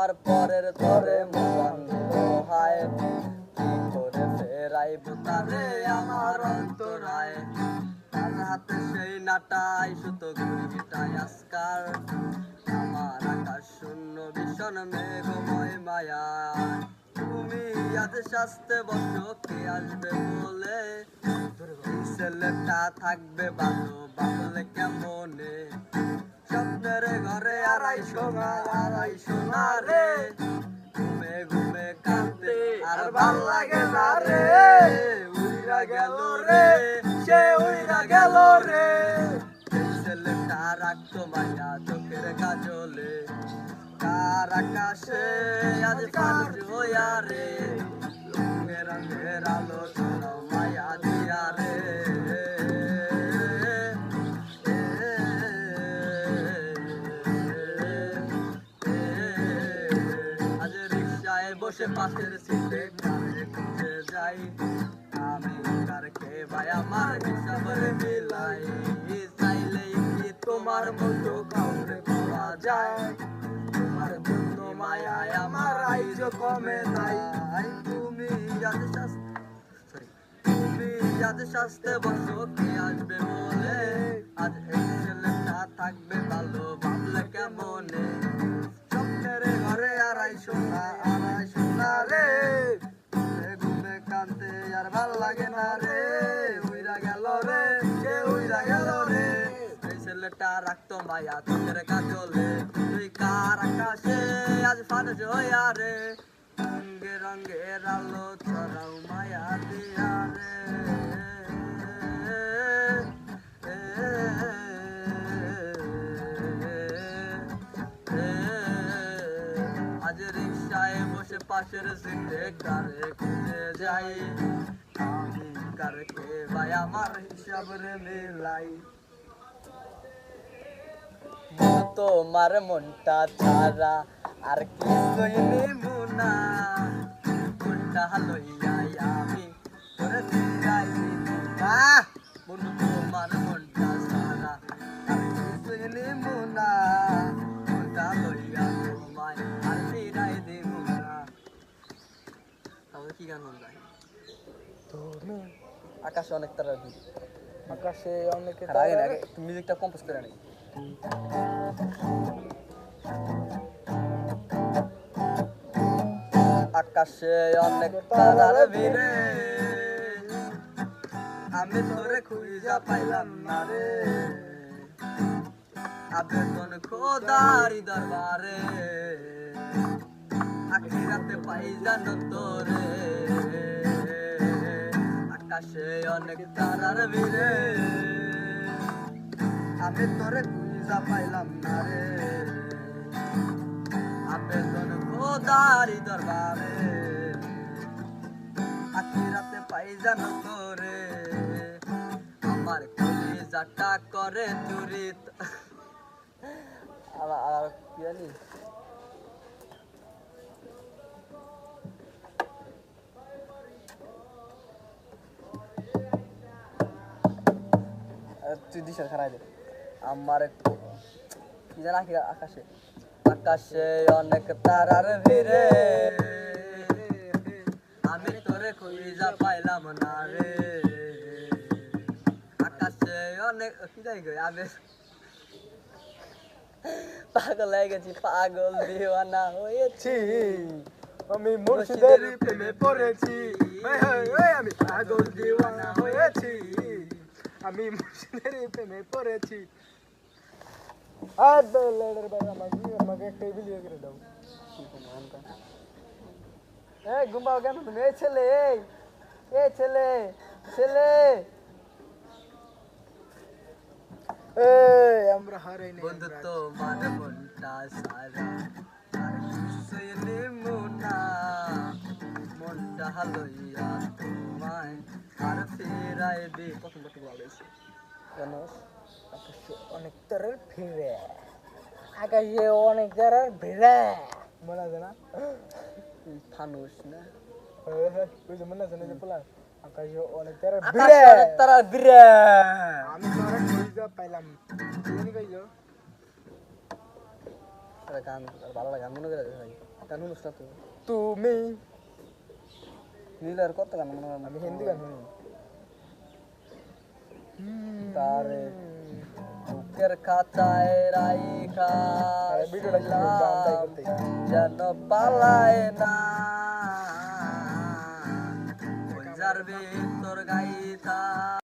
আমার পরের তরে বন্ধ হায়। কি করে ফেরাইব তারে আমার অন্তরায়? তার হাতে সেই নাটাই আমার আকাশ শূন্য, ভীষণ মেঘময় মায়া। তুমি আজ শাস্তে কে আসবে বলে? ছেলেটা থাকবে ভালো, বাবলে কেমনে? স্বপ্নের ঘরে আড়াইশো সোনা রে, উইরা গেল রে, সে উইরা গেল রে। ছেলেটা রাখতো মায়া চোখের কাজলে কার আকাশে আজ কাজ হইয়া রে। রঙের রঙের আলো বসে পাশের সিটে কারে খুঁজে যাই। আমি কারকে ভাই? আমার হিসাবের মিলাই চাইলেই কি তোমার মতো কাউরে পাওয়া যায়? তোমার জন্য মায়ায় আমার আইজ কমে নাই তুমি যাতে শাস্তি তুমি যাতে শাস্তে বসো, কে আসবে বলে? আজ এই ছেলেটা থাকবে রে উইরা গেল রে সে উইরা ছেলেটা রাখতো মায়া তোদের কাজলে তুই কার আকাশে আজ ফানুস হইয়া রে রঙে রঙের আলো ছড়াও মায়া দিয়া রে আজ রিক্সায় বসে পাশের সিটে কারে খুঁজে যাই। আমি কারকে ভাই আমার হিসাব রে মিলাই। তোমার মনটা ছাড়া আর কিছুই নিমু না। মনটা লইয়া আমি তোরে আকাশে অনেক তারা আকাশে অনেকে আগে আগে মিউজিকটা কম্পোজ করে নেই আকাশে অনেক তারার ভিড়ে। আমি তোরে খুঁজা পাইলাম না রে। আবেদন খোদারি দরবারে। আখিরাতে পাই জানো তোরে। আকাশে অনেক তারার ভিড়ে। আমি তোরে খুঁজা পাইলাম না রে। আবেদন খোদারি দরবারে। আখিরাতে পাই জানো তোরে। আমার কলিজাটা করে চুরি। আর আর কি তুই দিশা খারাই দে। আমার কি জানা কি আকাশে। আকাশে অনেক তারার ভিড়ে। আমি তোরে খুঁজা পাইলাম না রে। আকাশে অনেক কি যাই গে আমি পাগল হয়ে গেছি পাগল দিওয়ানা হয়েছি। আমি মুর্শিদের প্রেমে পড়েছি। আমি পাগল দিওয়ানা হয়েছি। আমি মুর্শিদের প্রেমে পড়েছি। আর দলের ভাই আমাকে আমাকে একটা বিলিয়ে করে দাও। এই ঘুমাও কেন তুমি? এই ছেলে এই এই ছেলে ছেলে। এই আমরা হারাই নাই বন্ধু তোমার মনটা সারা। আর কিছুই নিমু না মনটা আর বে প্রথম প্রথম ভালো হয়েছে জানোস আকাশে অনেক তারার ফিরে আকাশে অনেক তারার ভিড়ে। মনে আছে না? থানুস না? ওই যে মনে আছে না যে পোলা? আকাশে অনেক তারার ভিড়ে। অনেক তারার ভিড়ে। আমি তো অনেক সুবিধা পাইলাম। তুমি কইলো গান ভালো লাগে গান মনে করে ভাই গান অনুষ্ঠান তুমি? নীলার কত গান মনে হয়? আমি হিন্দি গান শুনি। তারে বুকের খাতায় রাইখা যেন পালায় না। যার ভিতর গাইতা